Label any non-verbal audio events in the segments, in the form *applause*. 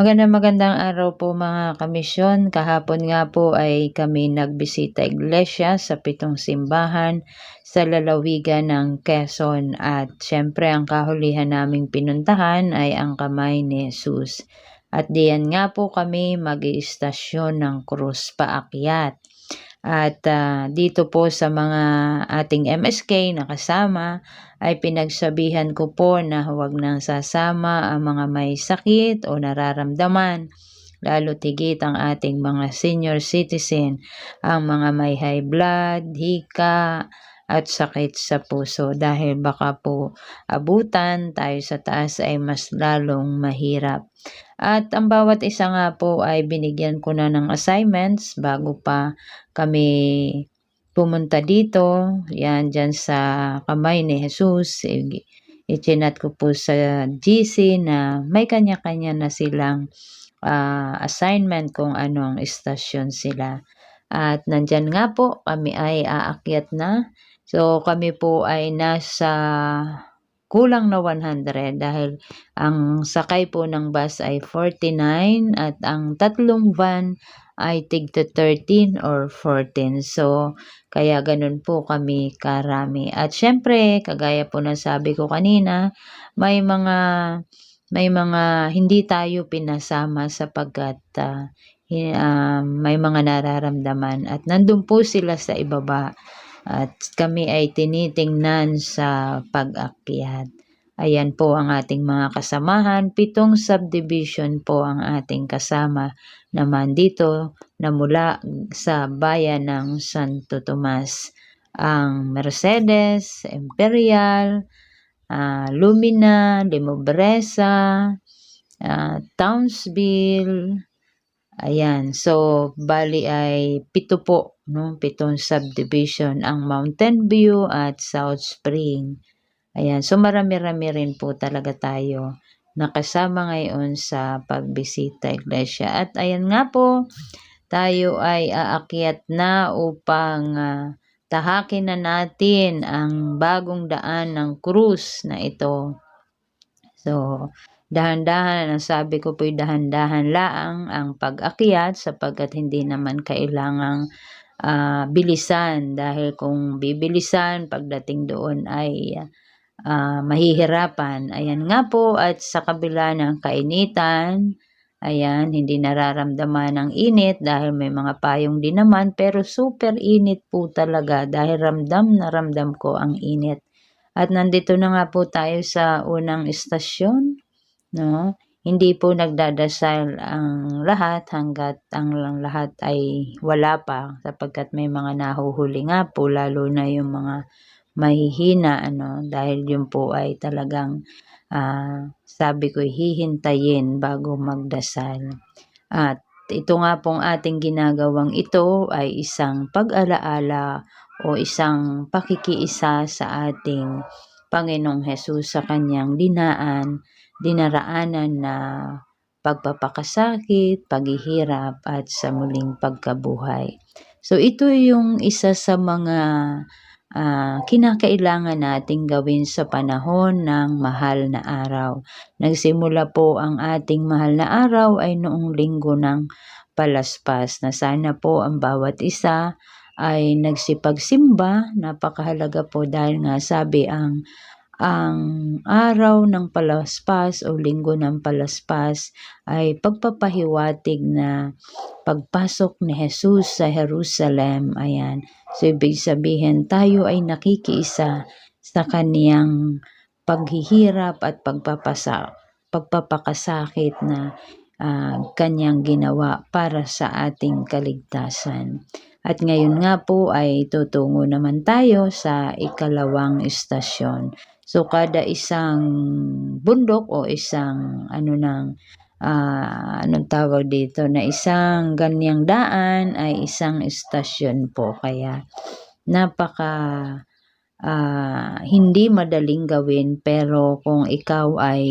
Magandang magandang araw po mga kamisyon. Kahapon nga po ay kami nagbisita iglesia sa pitong simbahan sa lalawigan ng Quezon at syempre ang kahulihan naming pinuntahan ay ang kamay ni Jesus. At diyan nga po kami mag istasyon ng krus paakyat. At uh, dito po sa mga ating MSK na kasama ay pinagsabihan ko po na huwag nang sasama ang mga may sakit o nararamdaman. Lalo tigit ang ating mga senior citizen, ang mga may high blood, hika, at sakit sa puso dahil baka po abutan tayo sa taas ay mas lalong mahirap. At ang bawat isa nga po ay binigyan ko na ng assignments bago pa kami pumunta dito. Yan dyan sa kamay ni Jesus. Ichinat ko po sa GC na may kanya-kanya na silang uh, assignment kung anong istasyon sila. At nandyan nga po kami ay aakyat na So kami po ay nasa kulang na 100 dahil ang sakay po ng bus ay 49 at ang tatlong van ay tig 13 or 14. So kaya ganun po kami karami. At syempre, kagaya po ng sabi ko kanina, may mga may mga hindi tayo pinasama sapagkat uh, uh, may mga nararamdaman at nandun po sila sa ibaba at kami ay tinitingnan sa pag-akyat. Ayan po ang ating mga kasamahan. Pitong subdivision po ang ating kasama naman dito na mula sa bayan ng Santo Tomas. Ang Mercedes, Imperial, uh, Lumina, Limobresa, uh, Townsville, Ayan, so bali ay pito po, no? pitong subdivision ang Mountain View at South Spring. Ayan, so marami-rami rin po talaga tayo nakasama ngayon sa pagbisita iglesia. At ayan nga po, tayo ay aakyat na upang uh, tahakin na natin ang bagong daan ng krus na ito. So, Dahan-dahan, ang sabi ko po'y dahan-dahan laang ang pag-akyat sapagkat hindi naman kailangang uh, bilisan dahil kung bibilisan pagdating doon ay uh, mahihirapan. Ayan nga po at sa kabila ng kainitan, ayan, hindi nararamdaman ang init dahil may mga payong din naman pero super init po talaga dahil ramdam na ramdam ko ang init. At nandito na nga po tayo sa unang istasyon no? Hindi po nagdadasal ang lahat hanggat ang lahat ay wala pa sapagkat may mga nahuhuli nga po lalo na yung mga mahihina ano dahil yun po ay talagang uh, sabi ko hihintayin bago magdasal. At ito nga pong ating ginagawang ito ay isang pag-alaala o isang pakikiisa sa ating Panginoong Hesus sa kanyang dinaan dinaraanan na pagpapakasakit, paghihirap at sa muling pagkabuhay. So ito yung isa sa mga uh, kinakailangan nating gawin sa panahon ng mahal na araw. Nagsimula po ang ating mahal na araw ay noong linggo ng palaspas na sana po ang bawat isa ay nagsipagsimba. Napakahalaga po dahil nga sabi ang ang araw ng palaspas o linggo ng palaspas ay pagpapahiwatig na pagpasok ni Jesus sa Jerusalem. Ayan. So, ibig sabihin, tayo ay nakikiisa sa kaniyang paghihirap at pagpapasa, pagpapakasakit na uh, kanyang ginawa para sa ating kaligtasan. At ngayon nga po ay tutungo naman tayo sa ikalawang istasyon. So kada isang bundok o isang ano nang uh, anong tawag dito na isang ganyang daan ay isang istasyon po. Kaya napaka uh, hindi madaling gawin. Pero kung ikaw ay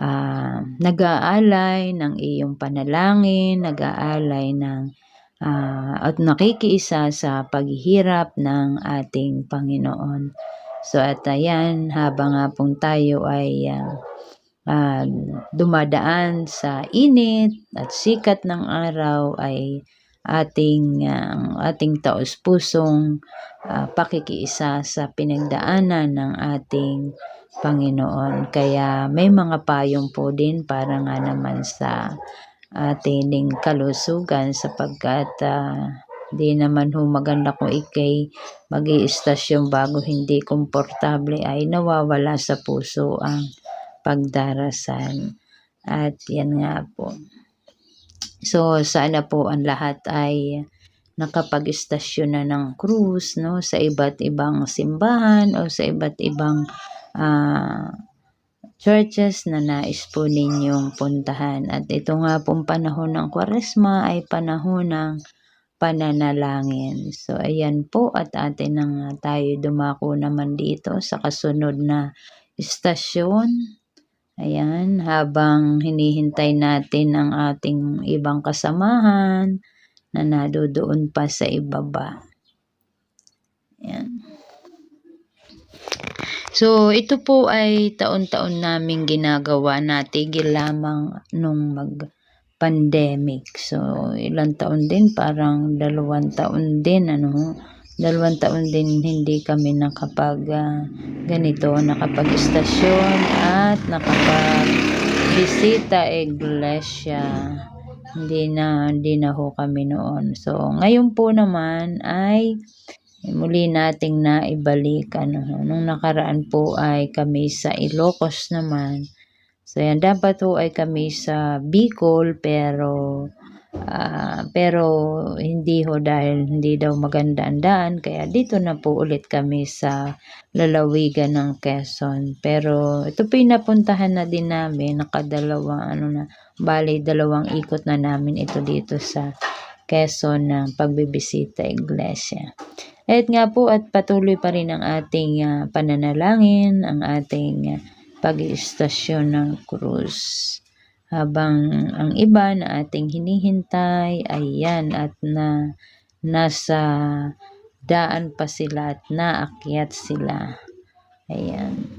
uh, nag-aalay ng iyong panalangin, nag-aalay ng uh, at nakikiisa sa paghihirap ng ating Panginoon So at ayan, habang nga pong tayo ay uh, ah, dumadaan sa init at sikat ng araw ay ating ang ating taos-pusong ah, pakikiisa sa pinagdaanan ng ating Panginoon. Kaya may mga payong po din para nga naman sa ating kalusugan sapagkat ah, di naman ho maganda kung ikay mag istasyon bago hindi komportable ay nawawala sa puso ang pagdarasal. At yan nga po. So, sana po ang lahat ay nakapag-istasyon na ng cruise no, sa iba't ibang simbahan o sa iba't ibang ah, churches na nais po ninyong puntahan. At ito nga pong panahon ng kwaresma ay panahon ng pananalangin. So, ayan po at atin na tayo dumako naman dito sa kasunod na istasyon. Ayan, habang hinihintay natin ang ating ibang kasamahan na nadodoon pa sa ibaba. Ayan. So, ito po ay taon-taon naming ginagawa na tigil lamang nung mag-pandemic. So, ilang taon din, parang dalawang taon din, ano, dalawang taon din hindi kami nakapag ah, ganito, nakapag-istasyon at nakapag-bisita iglesia. Hindi na, hindi na ho kami noon. So, ngayon po naman ay muli nating naibalik ano nung nakaraan po ay kami sa Ilocos naman so yan. Dapat po ay kami sa Bicol pero ah, pero hindi ho dahil hindi daw maganda ang daan. Kaya dito na po ulit kami sa lalawigan ng Quezon. Pero ito po napuntahan na din namin. Nakadalawang ano na bali dalawang ikot na namin ito dito sa Quezon ng pagbibisita iglesia. At nga po at patuloy pa rin ang ating ah, pananalangin, ang ating uh, pag-iistasyon ng krus. Habang ang iba na ating hinihintay ay yan at na nasa daan pa sila at naakyat sila. Ayan.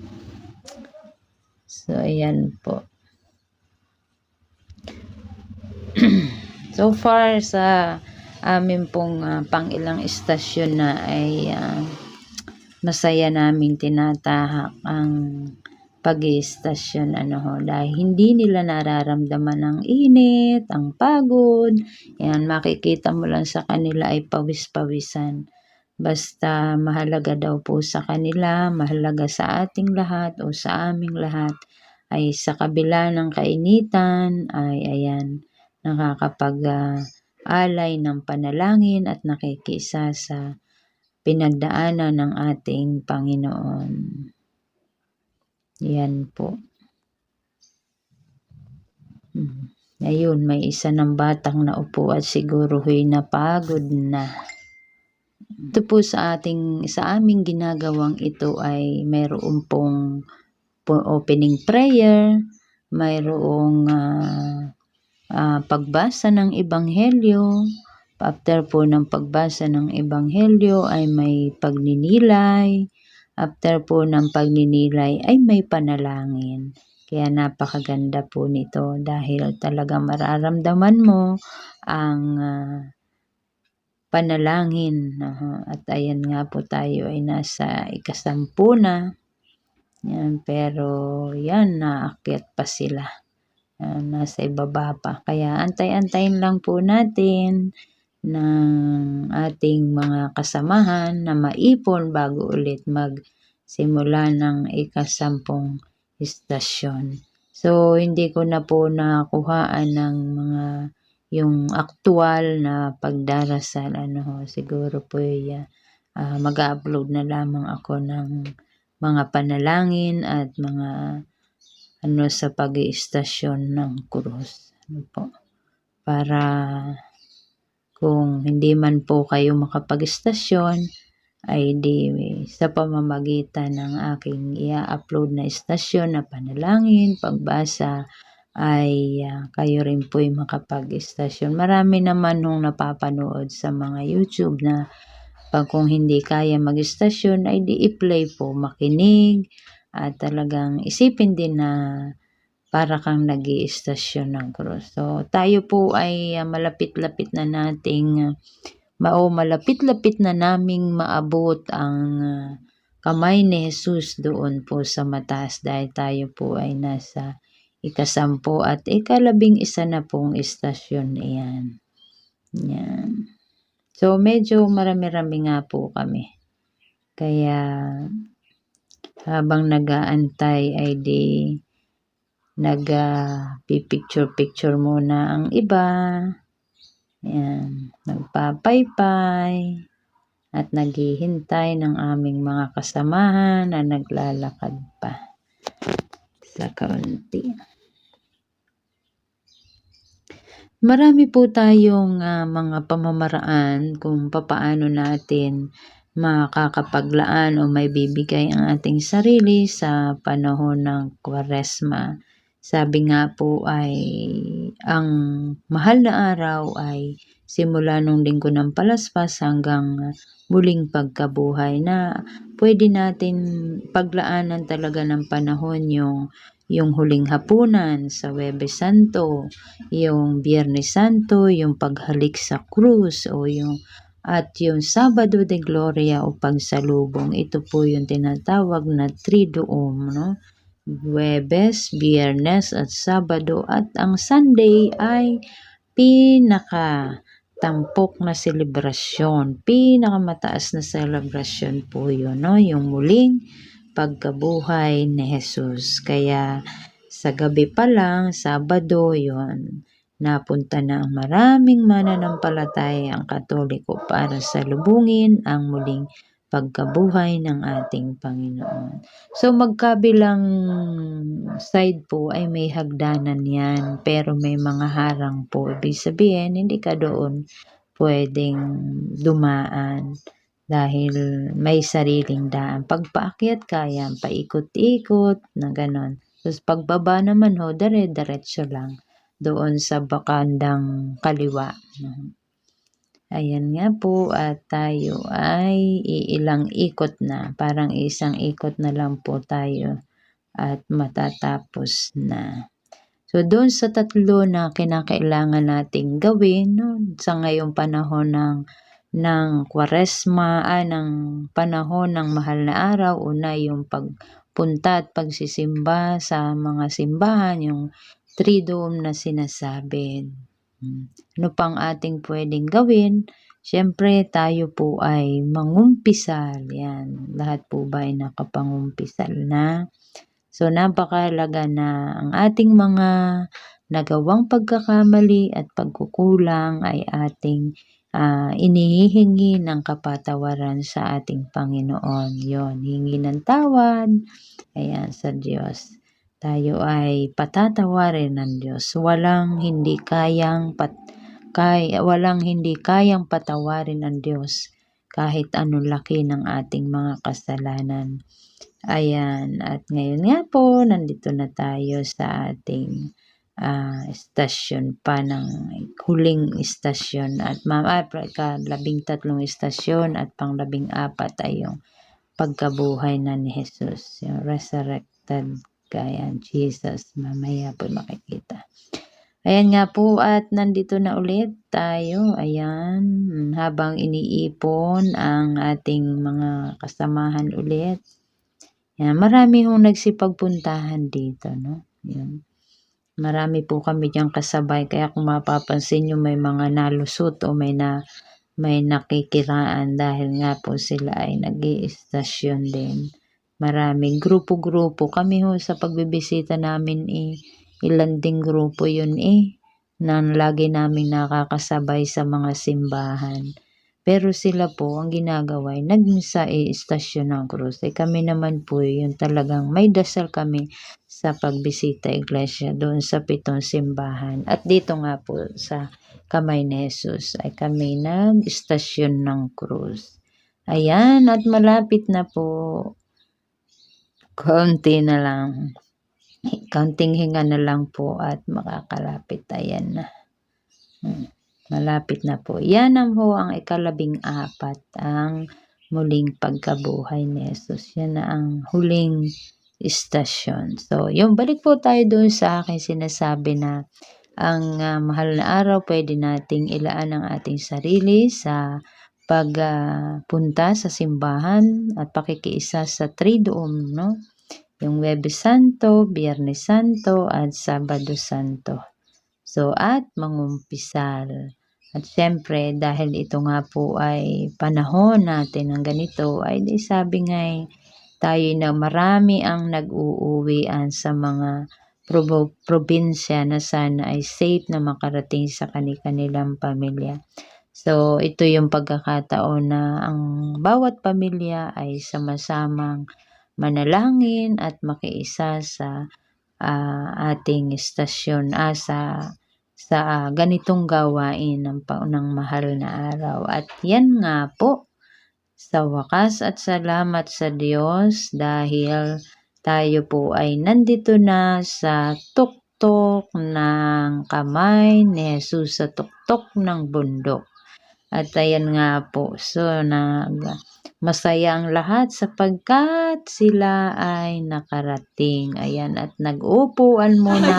So, ayan po. *clears throat* so far sa amin pong uh, pangilang istasyon na ay uh, masaya namin tinatahak ang pag-iistasyon ano ho, dahil hindi nila nararamdaman ang init, ang pagod. Yan, makikita mo lang sa kanila ay pawis-pawisan. Basta mahalaga daw po sa kanila, mahalaga sa ating lahat o sa aming lahat ay sa kabila ng kainitan ay ayan nakakapag uh, alay ng panalangin at nakikisa sa pinagdaanan ng ating Panginoon. Yan po. Hmm. Ayun, may isa ng batang na upo at siguro huy napagod na. Ito po sa ating sa aming ginagawang ito ay mayroon pong opening prayer, mayroong uh, uh, pagbasa ng Ebanghelyo. After po ng pagbasa ng Ebanghelyo ay may pagninilay. After po ng pagninilay ay may panalangin. Kaya napakaganda po nito dahil talaga mararamdaman mo ang uh, panalangin. Uh, at ayan nga po tayo ay nasa ikasampu na. Yan, pero yan, naakyat pa sila uh, nasa ibaba pa. Kaya antay-antayin lang po natin ng ating mga kasamahan na maipon bago ulit magsimula ng ikasampung istasyon. So, hindi ko na po nakuhaan ng mga yung aktual na pagdarasal. Ano, siguro po uh, mag-upload na lamang ako ng mga panalangin at mga ano sa pag-iistasyon ng krus. Ano po? Para kung hindi man po kayo makapag-istasyon, ay di sa pamamagitan ng aking i-upload na istasyon na panalangin, pagbasa, ay uh, kayo rin po ay makapag-istasyon. Marami naman nung napapanood sa mga YouTube na pag kung hindi kaya mag-istasyon ay di i-play po, makinig, at talagang isipin din na para kang nag istasyon ng krus. So, tayo po ay uh, malapit-lapit na nating, uh, o malapit-lapit na naming maabot ang uh, kamay ni Jesus doon po sa mataas dahil tayo po ay nasa ikasampu at ikalabing isa na pong istasyon. Ayan. Yan. So, medyo marami-rami nga po kami. Kaya, habang nagaantay ay di nag-picture-picture uh, muna ang iba. Yan, nagpapaypay at naghihintay ng aming mga kasamahan na naglalakad pa sa kaunti. Marami po tayong uh, mga pamamaraan kung papaano natin makakapaglaan o may bibigay ang ating sarili sa panahon ng kwaresma. Sabi nga po ay ang mahal na araw ay simula nung linggo ng palaspas hanggang muling pagkabuhay na pwede natin paglaanan talaga ng panahon yung yung huling hapunan sa Webes Santo, yung Biyernes Santo, yung paghalik sa krus o yung at yung Sabado de Gloria o pagsalubong. Ito po yung tinatawag na Triduum, no? Huwebes, Biyernes at Sabado at ang Sunday ay pinaka tampok na selebrasyon, pinakamataas na selebrasyon po yun, no? yung muling pagkabuhay ni Jesus. Kaya sa gabi pa lang, Sabado yon napunta na ang maraming mananampalataya ang Katoliko para salubungin ang muling pagkabuhay ng ating Panginoon. So magkabilang side po ay may hagdanan yan, pero may mga harang po. Ibig sabihin, hindi ka doon pwedeng dumaan dahil may sariling daan. Pagpaakyat ka yan, paikot-ikot na ganon. Tapos pagbaba naman ho, dire-diretso lang doon sa bakandang kaliwa. Ayan nga po at tayo ay iilang ikot na. Parang isang ikot na lang po tayo at matatapos na. So doon sa tatlo na kinakailangan nating gawin no, sa ngayong panahon ng ng Kwaresma, ah, ng panahon ng mahal na araw, una yung pagpunta at pagsisimba sa mga simbahan, yung Triduum na sinasabi. Ano pang ating pwedeng gawin? Siyempre, tayo po ay mangumpisal. Yan. Lahat po ba ay nakapangumpisal na? So, napakahalaga na ang ating mga nagawang pagkakamali at pagkukulang ay ating uh, inihihingi ng kapatawaran sa ating Panginoon. Yon, hingi ng tawad. Ayan, sa Diyos tayo ay patatawarin ng Diyos. Walang hindi kayang pat kay walang hindi kayang patawarin ng Diyos kahit anong laki ng ating mga kasalanan. Ayan, at ngayon nga po, nandito na tayo sa ating uh, istasyon pa ng huling istasyon at ah, ka labing tatlong istasyon at pang labing apat ay yung pagkabuhay na ni Jesus, yung resurrected Ayan, Jesus. Mamaya po makikita. Ayan nga po at nandito na ulit tayo. Ayan, habang iniipon ang ating mga kasamahan ulit. Ayan, marami hong nagsipagpuntahan dito, no? Ayan. Marami po kami diyang kasabay. Kaya kung mapapansin nyo may mga nalusot o may na may nakikiraan dahil nga po sila ay nag istasyon din maraming grupo-grupo. Kami ho sa pagbibisita namin eh, ilan ding grupo yun eh, na lagi namin nakakasabay sa mga simbahan. Pero sila po, ang ginagawa ay nagmisa eh, istasyon ng krus. Eh, kami naman po, yun talagang may dasal kami sa pagbisita iglesia doon sa pitong simbahan. At dito nga po sa kamay ni Jesus ay kami nag-istasyon ng krus. Ayan, at malapit na po Konti na lang. Kaunting hinga na lang po at makakalapit. Ayan na. Hmm. Malapit na po. Yan ang ho ang ikalabing apat. Ang muling pagkabuhay ni Jesus. Yan na ang huling istasyon. So, yung balik po tayo doon sa aking sinasabi na ang ah, mahal na araw pwede nating ilaan ang ating sarili sa pagpunta sa simbahan at pakikiisa sa Triduum, no? Yung Webes Santo, Biyernes Santo, at Sabado Santo. So, at mangumpisal. At syempre, dahil ito nga po ay panahon natin ng ganito, ay di sabi nga eh, tayo na marami ang nag-uuwian sa mga probinsya na sana ay safe na makarating sa kani-kanilang pamilya. So, ito yung pagkakataon na ang bawat pamilya ay sama-samang manalangin at makiisa sa ah, ating istasyon ah, sa sa ah, ganitong gawain ng paunang mahal na araw. At yan nga po, sa wakas at salamat sa Diyos dahil tayo po ay nandito na sa tuktok ng kamay ni Jesus sa tuktok ng bundok. At ayan nga po, so nag, masaya ang lahat sapagkat sila ay nakarating. Ayan, at nag-upuan muna.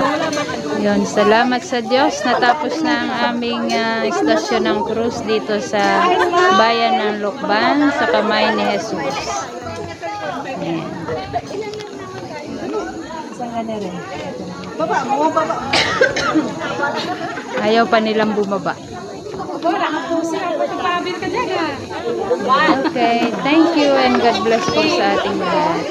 Yun, salamat sa Diyos. Natapos na ang aming ah, istasyon ng krus dito sa bayan ng Lukban sa kamay ni Jesus. Ayan. *coughs* Ayaw pa nilang bumaba. Okay, thank you and God bless po sa ating lahat.